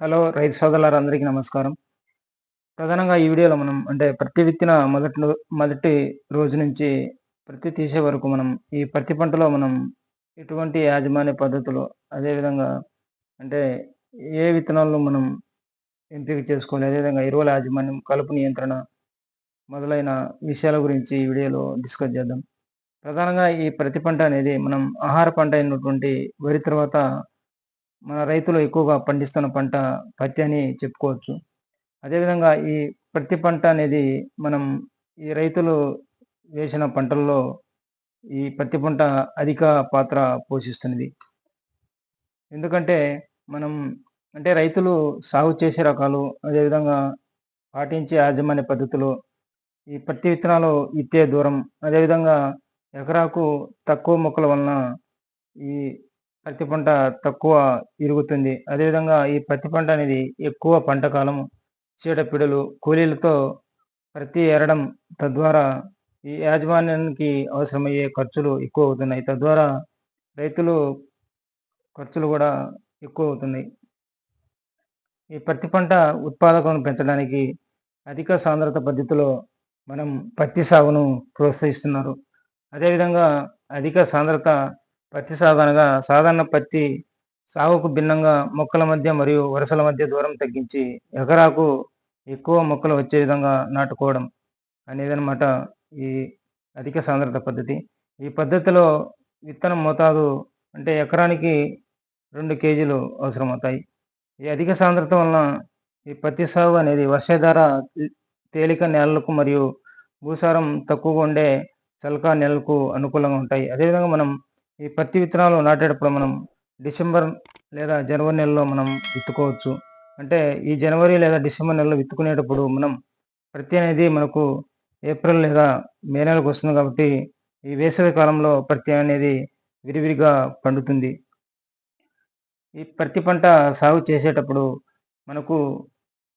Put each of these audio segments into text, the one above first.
Hello రైతు సోదరులందరికీ నమస్కారం. ప్రధానంగా ఈ వీడియోలో మనం అంటే ప్రతి విత్తిన మొదటి మొదటి రోజు నుంచి ప్రతి తీసే వరకు మనం ఈ పత్తి పంటలో మనం ఎటువంటి యాజమాన్య పద్ధతులు అదేవిధంగా అంటే ఏ విత్తనాలను మనం ఎంపిక చేసుకోవాలి అదేవిధంగా ఎరువుల యాజమాన్యం కలుపు నియంత్రణ మొదలైన విషయాల గురించి ఈ వీడియోలో డిస్కస్ చేద్దాం. ప్రధానంగా ఈ ప్రతి పంట అనేది మనం ఆహార పంట అయినటువంటి వరి తర్వాత మన రైతులు ఎక్కువగా పండిస్తున్న పంట పత్తి అని చెప్పుకోవచ్చు. అదేవిధంగా ఈ పత్తి పంట అనేది మనం ఈ రైతులు వేసిన పంటల్లో ఈ పత్తి పంట అధిక పాత్ర పోషిస్తున్నది. ఎందుకంటే మనం అంటే రైతులు సాగు చేసే రకాలు అదేవిధంగా పాటించే యాజమాన్య పద్ధతులు ఈ పత్తి విత్తనాలు ఇత్తే దూరం అదేవిధంగా ఎకరాకు తక్కువ మొక్కల వలన ఈ పత్తి పంట తక్కువ ఇరుగుతుంది. అదేవిధంగా ఈ పత్తి పంట అనేది ఎక్కువ పంట కాలం చీడపీడలు కూలీలతో ప్రతి ఏరడం తద్వారా ఈ యాజమాన్యానికి అవసరమయ్యే ఖర్చులు ఎక్కువ అవుతున్నాయి. తద్వారా రైతులు ఖర్చులు కూడా ఎక్కువ అవుతున్నాయి. ఈ పత్తి పంట ఉత్పాదకను పెంచడానికి అధిక సాంద్రత పద్ధతిలో మనం పత్తి సాగును ప్రోత్సహిస్తున్నారు. అదేవిధంగా అధిక సాంద్రత పత్తి సాగు అనగా సాధారణ పత్తి సాగుకు భిన్నంగా మొక్కల మధ్య మరియు వరుసల మధ్య దూరం తగ్గించి ఎకరాకు ఎక్కువ మొక్కలు వచ్చే విధంగా నాటుకోవడం అనేది అనమాట ఈ అధిక సాంద్రత పద్ధతి. ఈ పద్ధతిలో విత్తనం మోతాదు అంటే ఎకరానికి రెండు కేజీలు అవసరమవుతాయి. ఈ అధిక సాంద్రత వలన ఈ పత్తి సాగు అనేది వర్షాధార తేలిక నేలలకు మరియు భూసారం తక్కువగా ఉండే చలకా నేలకు అనుకూలంగా ఉంటాయి. అదేవిధంగా మనం ఈ పత్తి విత్తనాలు నాటేటప్పుడు మనం డిసెంబర్ లేదా జనవరి నెలలో మనం విత్తుకోవచ్చు. అంటే ఈ జనవరి లేదా డిసెంబర్ నెలలో విత్తుకునేటప్పుడు మనం ప్రతి అనేది మనకు ఏప్రిల్ లేదా మే నెలకు వస్తుంది కాబట్టి ఈ వేసవి కాలంలో ప్రతి అనేది విరివిరిగా పండుతుంది. ఈ ప్రతి పంట సాగు చేసేటప్పుడు మనకు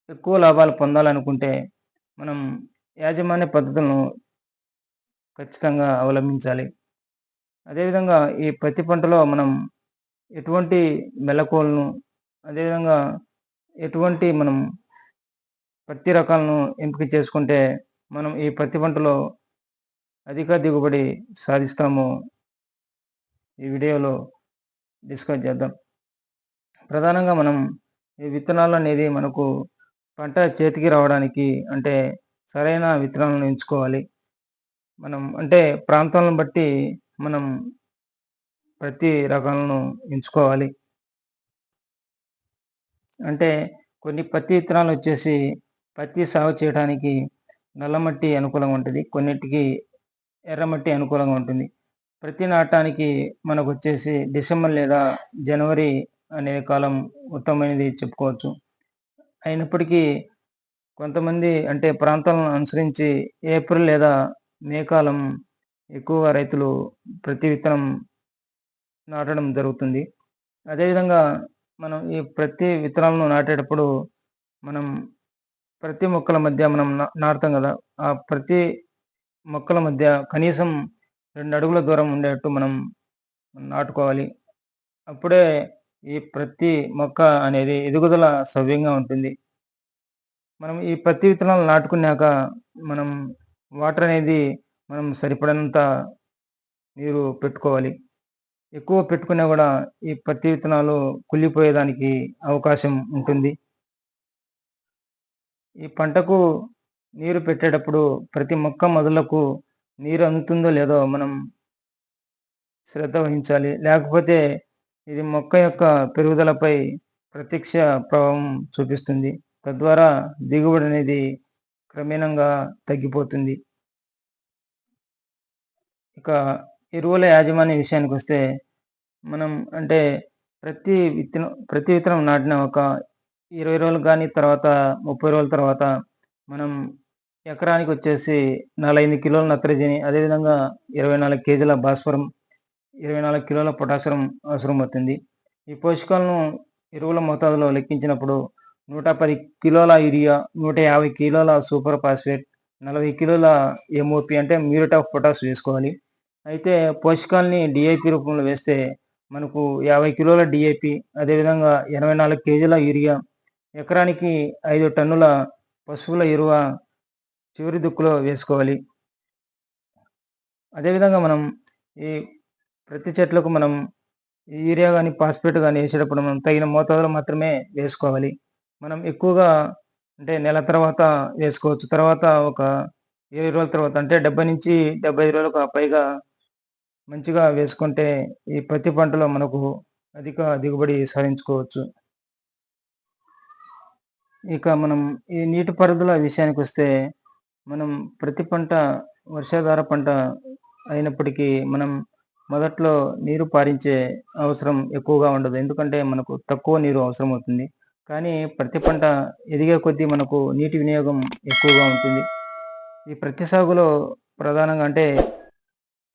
ఎక్కువ లాభాలు పొందాలనుకుంటే మనం యాజమాన్య పద్ధతులను ఖచ్చితంగా అవలంబించాలి. అదేవిధంగా ఈ పత్తి పంటలో మనం ఎటువంటి మెలకువలను అదేవిధంగా ఎటువంటి మనం పత్తి రకాలను ఎంపిక చేసుకుంటే మనం ఈ పత్తి పంటలో అధిక దిగుబడి సాధిస్తాము ఈ వీడియోలో డిస్కస్ చేద్దాం. ప్రధానంగా మనం ఈ విత్తనాలు అనేది మనకు పంట చేతికి రావడానికి అంటే సరైన విత్తనాలను ఎంచుకోవాలి. మనం అంటే ప్రాంతాలను బట్టి మనం ప్రతి రకాలను ఎంచుకోవాలి. అంటే కొన్ని పత్తి విత్తనాలు వచ్చేసి పత్తి సాగు చేయడానికి నల్లమట్టి అనుకూలంగా ఉంటుంది. కొన్నిటికి ఎర్రమట్టి అనుకూలంగా ఉంటుంది. ప్రతి నాటానికి మనకు వచ్చేసి డిసెంబర్ లేదా జనవరి అనే కాలం ఉత్తమమైనది చెప్పుకోవచ్చు. అయినప్పటికీ కొంతమంది అంటే ప్రాంతాలను అనుసరించి ఏప్రిల్ లేదా మే కాలం ఎక్కువగా రైతులు ప్రతి విత్తనం నాటడం జరుగుతుంది. అదేవిధంగా మనం ఈ ప్రతి విత్తనాలను నాటేటప్పుడు మనం ప్రతి మొక్కల మధ్య మనం నాటుతాం కదా. ఆ ప్రతి మొక్కల మధ్య కనీసం రెండు అడుగుల దూరం ఉండేట్టు మనం నాటుకోవాలి. అప్పుడే ఈ ప్రతి మొక్క అనేది ఎదుగుదల సవ్యంగా ఉంటుంది. మనం ఈ ప్రతి విత్తనాలు నాటుకున్నాక మనం వాటర్ అనేది మనం సరిపడినంత నీరు పెట్టుకోవాలి. ఎక్కువ పెట్టుకున్నా కూడా ఈ పత్తి విత్తనాలు కుళ్ళిపోయేదానికి అవకాశం ఉంటుంది. ఈ పంటకు నీరు పెట్టేటప్పుడు ప్రతి మొక్క మొదలకు నీరు అందుతుందో లేదో మనం శ్రద్ధ వహించాలి. లేకపోతే ఇది మొక్క యొక్క పెరుగుదలపై ప్రత్యక్ష ప్రభావం చూపిస్తుంది. తద్వారా దిగుబడి అనేది క్రమేణంగా తగ్గిపోతుంది. ఇక ఎరువుల యాజమాన్య విషయానికి వస్తే మనం అంటే ప్రతి విత్తనం ప్రతి విత్తనం నాటిన ఒక ఇరవై రోజులు కానీ తర్వాత ముప్పై రోజుల తర్వాత మనం ఎకరానికి వచ్చేసి నలభై కిలోల నత్రజని అదేవిధంగా ఇరవై నాలుగు కేజీల భాస్వరం ఇరవై నాలుగు కిలోల పొటాషియం అవసరం అవుతుంది ఈ పోషకాలను ఎరువుల మోతాదులో లెక్కించినప్పుడు నూట పది కిలోల యూరియా నూట యాభై కిలోల సూపర్ ఫాస్ఫేట్ నలభై కిలోల ఎంఓపి అంటే మ్యూరేట్ ఆఫ్ పొటాష్ వేసుకోవాలి. అయితే పోషకాలని డిఐపి రూపంలో వేస్తే మనకు యాభై కిలోల డిఏపి అదేవిధంగా ఎనభై నాలుగు కేజీల యూరియా ఎకరానికి ఐదు టన్నుల పశువుల ఎరువ చివరి దుక్కులో వేసుకోవాలి. అదేవిధంగా మనం ఈ ప్రతి చెట్లకు మనం యూరియా కానీ పాస్పేట్ కానీ వేసేటప్పుడు మనం తగిన మోతాదులో మాత్రమే వేసుకోవాలి. మనం ఎక్కువగా అంటే నెల తర్వాత వేసుకోవచ్చు. తర్వాత ఒక ఇరవై రోజుల తర్వాత అంటే డెబ్బై నుంచి డెబ్బై ఐదు రోజులకు పైగా మంచిగా వేసుకుంటే ఈ ప్రతి పంటలో మనకు అధిక దిగుబడి సాధించుకోవచ్చు. ఇక మనం ఈ నీటిపారుదల విషయానికి వస్తే మనం ప్రతి పంట వర్షాధార పంట అయినప్పటికీ మనం మొదట్లో నీరు పారించే అవసరం ఎక్కువగా ఉండదు. ఎందుకంటే మనకు తక్కువ నీరు అవసరం అవుతుంది కానీ ప్రతి పంట ఎదిగే కొద్దీ మనకు నీటి వినియోగం ఎక్కువగా ఉంటుంది. ఈ ప్రతి సాగులో ప్రధానంగా అంటే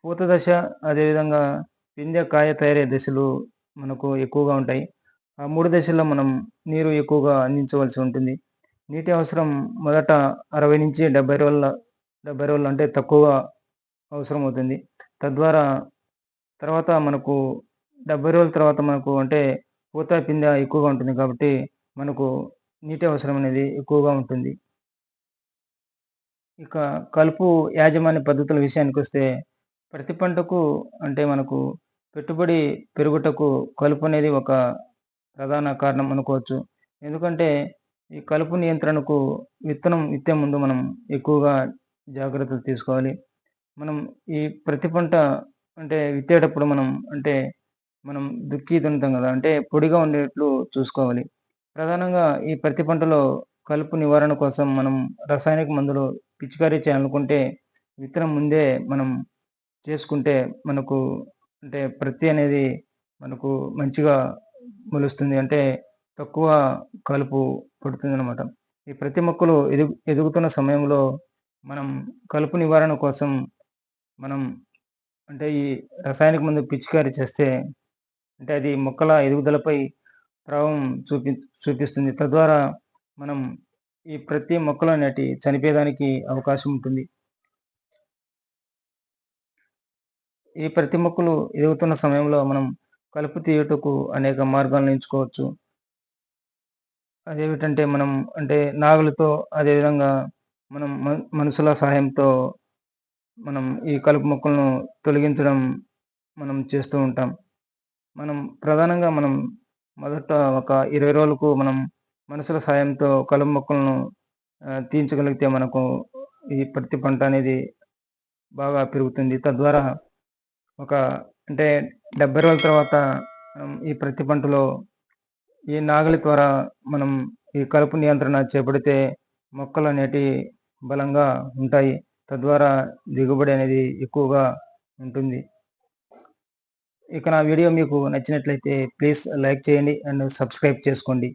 పూత దశ అదేవిధంగా పిందె కాయ తయారయ్యే దశలు మనకు ఎక్కువగా ఉంటాయి. ఆ మూడు దశల్లో మనం నీరు ఎక్కువగా అందించవలసి ఉంటుంది. నీటి అవసరం మొదట అరవై నుంచి డెబ్బై రోజుల డెబ్బై రోజులు అంటే తక్కువగా అవసరం అవుతుంది. తద్వారా తర్వాత మనకు డెబ్బై రోజుల తర్వాత మనకు అంటే పూత పిందె ఎక్కువగా ఉంటుంది కాబట్టి మనకు నీటి అవసరం అనేది ఎక్కువగా ఉంటుంది. ఇక కలుపు యాజమాన్య పద్ధతుల విషయానికి వస్తే ప్రతి పంటకు అంటే మనకు పెట్టుబడి పెరుగుటకు కలుపు అనేది ఒక ప్రధాన కారణం అనుకోవచ్చు. ఎందుకంటే ఈ కలుపు నియంత్రణకు విత్తనం విత్తే ముందు మనం ఎక్కువగా జాగ్రత్తలు తీసుకోవాలి. మనం ఈ ప్రతి పంట అంటే విత్తేటప్పుడు మనం అంటే మనం దుక్కి దున్నుతాం కదా అంటే పొడిగా ఉండేట్లు చూసుకోవాలి. ప్రధానంగా ఈ ప్రతి పంటలో కలుపు నివారణ కోసం మనం రసాయనిక మందులు పిచికారీ చేయాలనుకుంటే విత్తనం ముందే మనం చేసుకుంటే మనకు అంటే ప్రతి అనేది మనకు మంచిగా మొలుస్తుంది. అంటే తక్కువ కలుపు పడుతుంది అనమాట ఈ ప్రతి మొక్కలు ఎదుగు ఎదుగుతున్న సమయంలో మనం కలుపు నివారణ కోసం మనం అంటే ఈ రసాయనిక మందు పిచికారీ చేస్తే అంటే అది మొక్కల ఎదుగుదలపై ప్రభావం చూపి చూపిస్తుంది. తద్వారా మనం ఈ ప్రతి మొక్కలు అనేటి చనిపోయేదానికి అవకాశం ఉంటుంది. ఈ ప్రతి మొక్కలు ఎదుగుతున్న సమయంలో మనం కలుపు తీయుటకు అనేక మార్గాలను ఎంచుకోవచ్చు. అదేమిటంటే మనం అంటే నాగులతో అదేవిధంగా మనం మనుషుల సహాయంతో మనం ఈ కలుపు మొక్కలను తొలగించడం మనం చేస్తూ ఉంటాం. మనం ప్రధానంగా మనం మొదట ఒక ఇరవై రోజులకు మనం మనుషుల సాయంతో కలుపు మొక్కలను తీయించగలిగితే మనకు ఈ ప్రతి పంట అనేది బాగా పెరుగుతుంది. తద్వారా ఒక అంటే డెబ్బై రోజుల తర్వాత మనం ఈ ప్రతి పంటలో ఈ నాగలి ద్వారా మనం ఈ కలుపు నియంత్రణ చేపడితే మొక్కలు అనేటి బలంగా ఉంటాయి. తద్వారా దిగుబడి అనేది ఎక్కువగా ఉంటుంది. ఇక నా వీడియో మీకు నచ్చినట్లయితే ప్లీజ్ లైక్ చేయండి అండ్ సబ్స్క్రైబ్ చేసుకోండి.